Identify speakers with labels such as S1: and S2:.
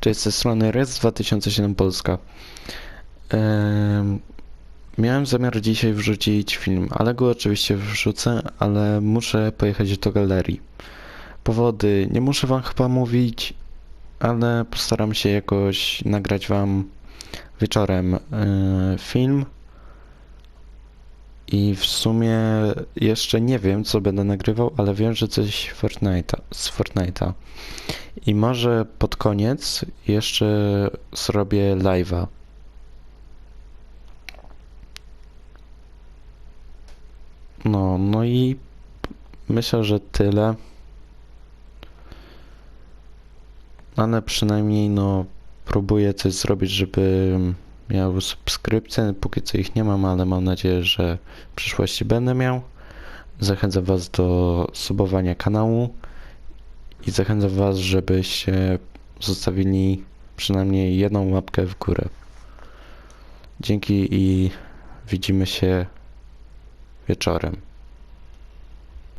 S1: Cześć, z tej strony Rez 2007 Polska. Em, miałem zamiar dzisiaj wrzucić film, ale go oczywiście wrzucę, ale muszę pojechać do galerii. Powody nie muszę wam chyba mówić, ale postaram się jakoś nagrać wam wieczorem e, film. I w sumie jeszcze nie wiem, co będę nagrywał, ale wiem, że coś Fortnite'a, z Fortnite'a. I może pod koniec jeszcze zrobię live'a. No, no i myślę, że tyle. Ale przynajmniej no próbuję coś zrobić, żeby miał subskrypcje. Póki co ich nie mam, ale mam nadzieję, że w przyszłości będę miał. Zachęcam Was do subowania kanału i zachęcam Was, żebyście zostawili przynajmniej jedną łapkę w górę. Dzięki i widzimy się wieczorem.